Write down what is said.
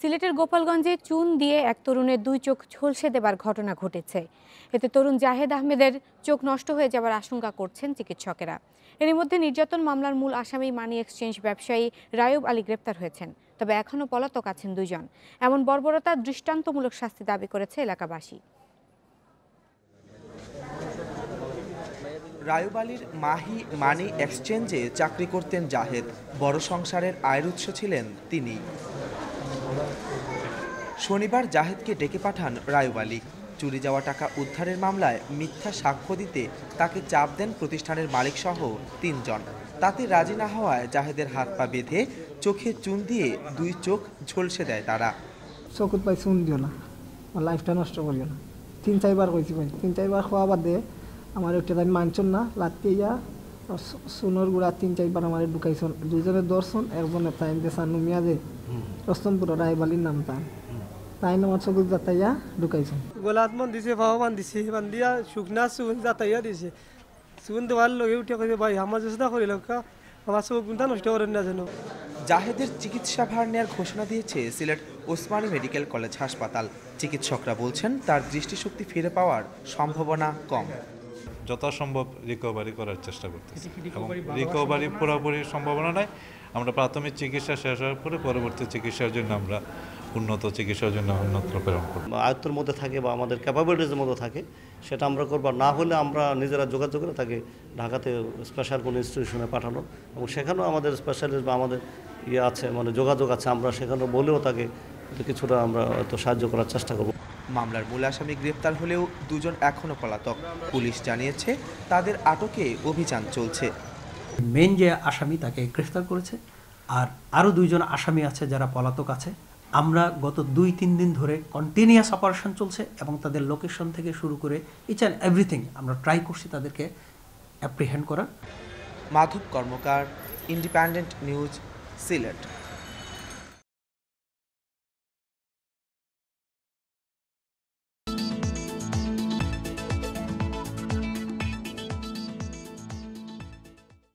সিলেটের গোপালগঞ্জে চুন দিয়ে এক তরুণের দুই চোখ ঝলসে দেবার ঘটনা ঘটেছে। এতে তরুণ জাহেদ আহমেদের চোখ নষ্ট হয়ে যাবার আশঙ্কা করছেন চিকিৎসকেরা। এর মধ্যে নির্যাতন মামলার মূল আসামি মানি এক্সচেঞ্জ ব্যবসায়ী রায়ুব আলী গ্রেপ্তার হয়েছেন, তবে এখনও পলাতক আছেন দুইজন। এমন বর্বরতা দৃষ্টান্তমূলক শাস্তি দাবি করেছে এলাকাবাসী। রায়ুব আলীর মাহি মানি এক্সচেঞ্জে চাকরি করতেন জাহেদ। বড় সংসারের আয়ের উৎস ছিলেন তিনি। শনিবার জাহেদকে ডেকে পাঠান আলী। চুরি যাওয়া টাকা উদ্ধারের মামলায় মিথ্যা সাক্ষ্য দিতে তাকে চাপ দেন প্রতিষ্ঠানের মালিকসহ তিনজন। তাতে রাজি না হওয়ায় জাহেদের হাত পা বেঁধে চোখে চুন দিয়ে দুই চোখ ঝলসে দেয় তারা। চকুত পাই চুন দিও না। লাইফটা নষ্ট করিও না। তিন চারবার কইছি ভাই, তিন চারবার খোয়া বাদে আমার একটা আমি মানছন না লাত্তি ইয়া চুনের গুড়া তিন চারবার আমার ঢুকাইছন। দুইজনে দর্শন একজনে তাই দেশা নুমিয়া যে রস্তমপুর রায়বালির নাম তাই তাই আমার চকুত যাতাইয়া ঢুকাইছন গোলাত মন দিছে ভাও বান দিছে বান দিয়া শুকনা চুন যাতাইয়া দিছে। চুন দেওয়ার লগে উঠে কইছে ভাই আমার চেষ্টা করি লোকা আমার চোখ গুণটা নষ্ট করেন না যেন জাহেদের চিকিৎসা ভার নেওয়ার ঘোষণা দিয়েছে সিলেট ওসমানী মেডিকেল কলেজ হাসপাতাল। চিকিৎসকরা বলছেন তার দৃষ্টিশক্তি ফিরে পাওয়ার সম্ভাবনা কম। যথাসম্ভব রিকভারি করার চেষ্টা করতেছি। এবং রিকভারি পুরোপুরি সম্ভাবনা নাই। আমরা প্রাথমিক চিকিৎসা শেষ হওয়ার পরে পরবর্তী চিকিৎসার জন্য আমরা উন্নত চিকিৎসার জন্য উন্নত প্রেরণ করব। আয়ত্তের মধ্যে থাকে বা আমাদের ক্যাপাবিলিটিসের মধ্যে থাকে সেটা আমরা করব। না হলে আমরা নিজেরা যোগাযোগ করে তাকে ঢাকাতে স্পেশাল কোনো ইনস্টিটিউশনে পাঠানো। এবং সেখানেও আমাদের স্পেশালিস্ট বা আমাদের ইয়ে আছে মানে যোগাযোগ আছে আমরা সেখানে বলেও তাকে কিছুটা আমরা হয়তো সাহায্য করার চেষ্টা করব। মামলার মূল আসামি গ্রেপ্তার হলেও দুজন এখনও পলাতক। পুলিশ জানিয়েছে তাদের আটকে অভিযান চলছে। মেন যে আসামি তাকে গ্রেফতার করেছে আর আরও দুইজন আসামি আছে যারা পলাতক আছে। আমরা গত দুই তিন দিন ধরে কন্টিনিউয়াস অপারেশন চলছে এবং তাদের লোকেশন থেকে শুরু করে ইচ অ্যান্ড এভরিথিং আমরা ট্রাই করছি তাদেরকে অ্যাপ্রিহেন্ড করার। Madhab Karmakar independent news Sylhet.